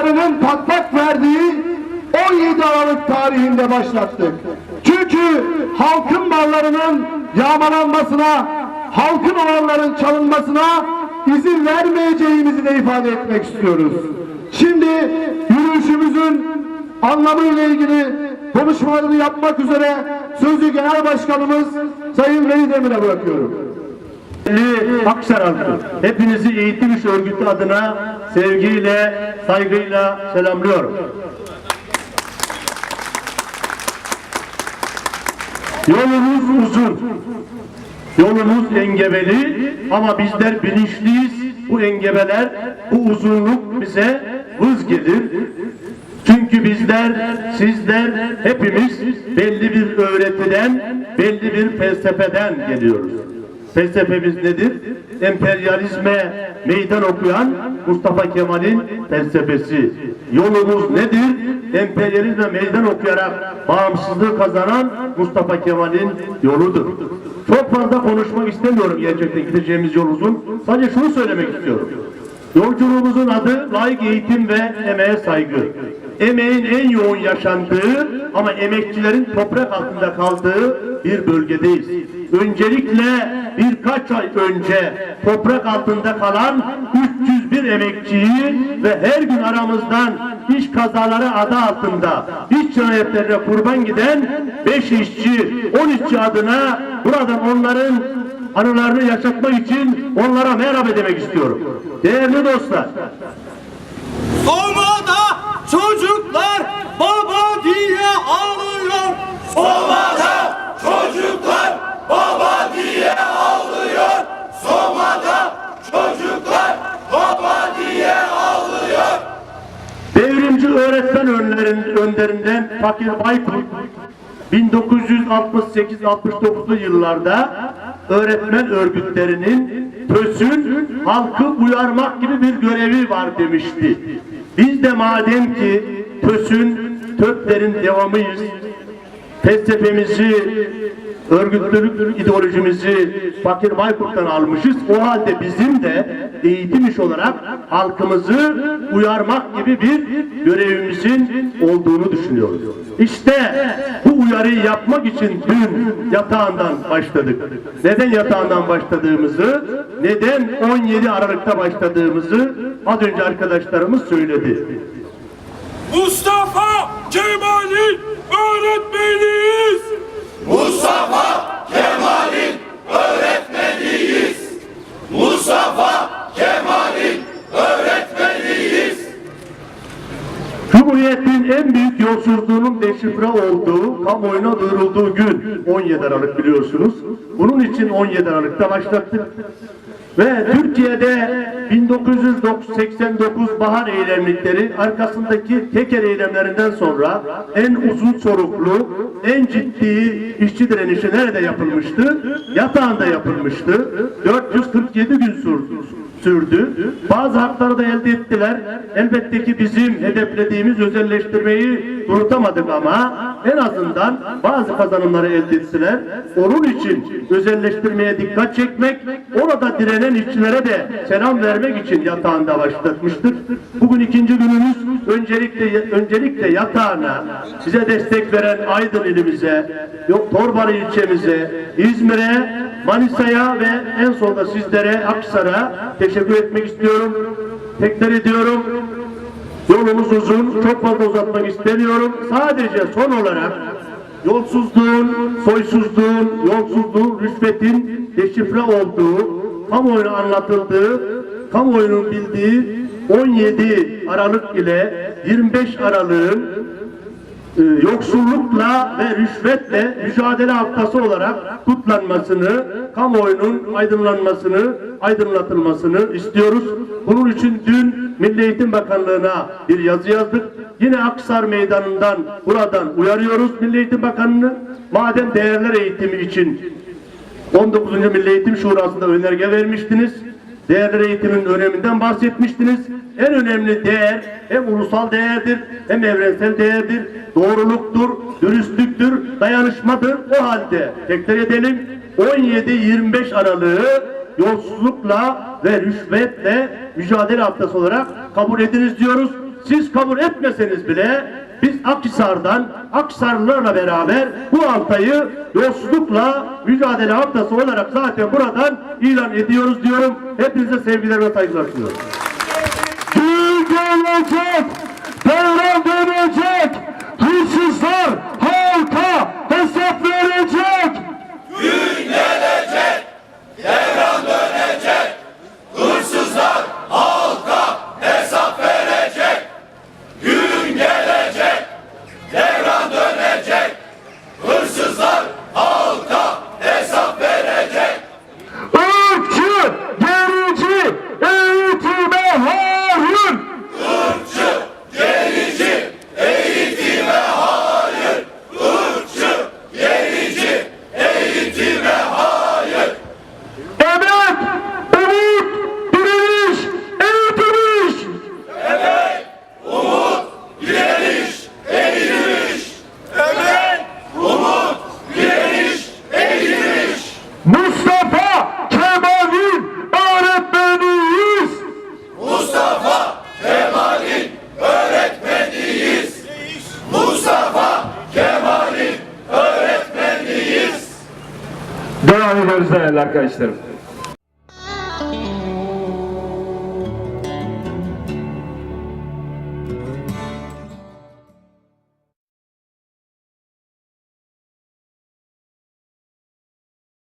adamlarının patlak verdiği 17 Aralık tarihinde başlattık. Çünkü halkın mallarının yağmalanmasına, halkın olanların çalınmasına izin vermeyeceğimizi de ifade etmek istiyoruz. Şimdi yürüyüşümüzün anlamıyla ilgili konuşmalarını yapmak üzere sözü Genel Başkanımız Sayın Veli Demir'e bırakıyorum. Değerli Akşar halkı, hepinizi Eğitim İş Örgütü adına sevgiyle, saygıyla selamlıyorum. Yolumuz uzun, yolumuz engebeli ama bizler bilinçliyiz. Bu engebeler, bu uzunluk bize hız gelir. Çünkü bizler, sizler, hepimiz belli bir öğretiden, belli bir felsefeden geliyoruz. Felsefemiz nedir? Emperyalizme meydan okuyan Mustafa Kemal'in felsefesi. Yolumuz nedir? Emperyalizme meydan okuyarak bağımsızlığı kazanan Mustafa Kemal'in yoludur. Çok fazla konuşmak istemiyorum gerçekten gideceğimiz yol uzun. Sadece şunu söylemek istiyorum. Yolculuğumuzun adı layık eğitim ve emeğe saygı. Emeğin en yoğun yaşandığı ama emekçilerin toprak altında kaldığı bir bölgedeyiz. Öncelikle birkaç ay önce toprak altında kalan 301 emekçiyi ve her gün aramızdan iş kazaları adı altında iş cinayetlerine kurban giden 5 işçi, 10 işçi adına buradan onların anılarını yaşatmak için onlara merhaba demek istiyorum. Değerli dostlar, Soma'da çocuklar baba diye ağlıyor. Soma'da çocuklar baba diye ağlıyor. Soma'da çocuklar baba diye ağlıyor. devrimci öğretmen önderinden Fakir Baykurt 1968-69'lu yıllarda öğretmen örgütlerinin TÖS'ün halkı uyarmak gibi bir görevi var demişti. Biz de madem ki TÖS'ün, TÖP'lerin devamıyız, felsefemizi, örgütlülük ideolojimizi Fakir Baykurt'tan almışız. O halde bizim de eğitim iş olarak halkımızı uyarmak gibi bir görevimizin olduğunu düşünüyoruz. İşte bu uyarıyı yapmak için dün yatağından başladık. Neden yatağından başladığımızı, neden 17 Aralık'ta başladığımızı az önce arkadaşlarımız söyledi. Mustafa Kemal'in öğretmeniyiz. Mustafa Kemal'in öğretmeniyiz. Mustafa Kemal'in öğretmeniyiz. Cumhuriyet'in en büyük yolsuzluğunun deşifre olduğu, kamuoyuna duyurulduğu gün 17 Aralık biliyorsunuz. Bunun için 17 Aralık'ta başlattık. Ve Türkiye'de 1989 bahar eylemlikleri arkasındaki teker eylemlerinden sonra en uzun soluklu, en ciddi işçi direnişi nerede yapılmıştı? Yatağında yapılmıştı. 447 gün sürdü sürdü. Bazı hakları da elde ettiler. Elbette ki bizim hedeflediğimiz özelleştirmeyi unutamadık ama en azından bazı kazanımları elde ettiler. Onun için özelleştirmeye dikkat çekmek, orada direnen işçilere de selam vermek için yatağında başlatmıştık. Bugün ikinci günümüz öncelikle öncelikle yatağına bize destek veren Aydın ilimize, yok Torbalı ilçemize, İzmir'e, Manisa'ya ve en sonunda sizlere Aksar'a teşekkür etmek istiyorum. Tekrar ediyorum. Yolumuz uzun. Çok fazla uzatmak istemiyorum. Sadece son olarak yolsuzluğun, soysuzluğun, yolsuzluğun, rüşvetin deşifre olduğu, kamuoyuna anlatıldığı, kamuoyunun bildiği 17 Aralık ile 25 Aralık'ın e, yoksullukla ve rüşvetle mücadele haftası olarak kutlanmasını, kamuoyunun aydınlanmasını, aydınlatılmasını istiyoruz. Bunun için dün Milli Eğitim Bakanlığı'na bir yazı yazdık. Yine Aksar Meydanı'ndan buradan uyarıyoruz Milli Eğitim Bakanı'nı. Madem değerler eğitimi için 19. Milli Eğitim Şurası'nda önerge vermiştiniz. Değerler eğitimin öneminden bahsetmiştiniz. En önemli değer hem ulusal değerdir hem evrensel değerdir. Doğruluktur, dürüstlüktür, dayanışmadır. O halde tekrar edelim 17-25 Aralık'ı yolsuzlukla ve rüşvetle mücadele haftası olarak kabul ediniz diyoruz. Siz kabul etmeseniz bile biz Akhisar'dan Akhisarlılarla beraber bu haftayı dostlukla mücadele haftası olarak zaten buradan ilan ediyoruz diyorum. Hepinize sevgiler ve saygılar sunuyorum. Gün gelecek, devran dönecek, Devam ediyoruz değerli arkadaşlarım.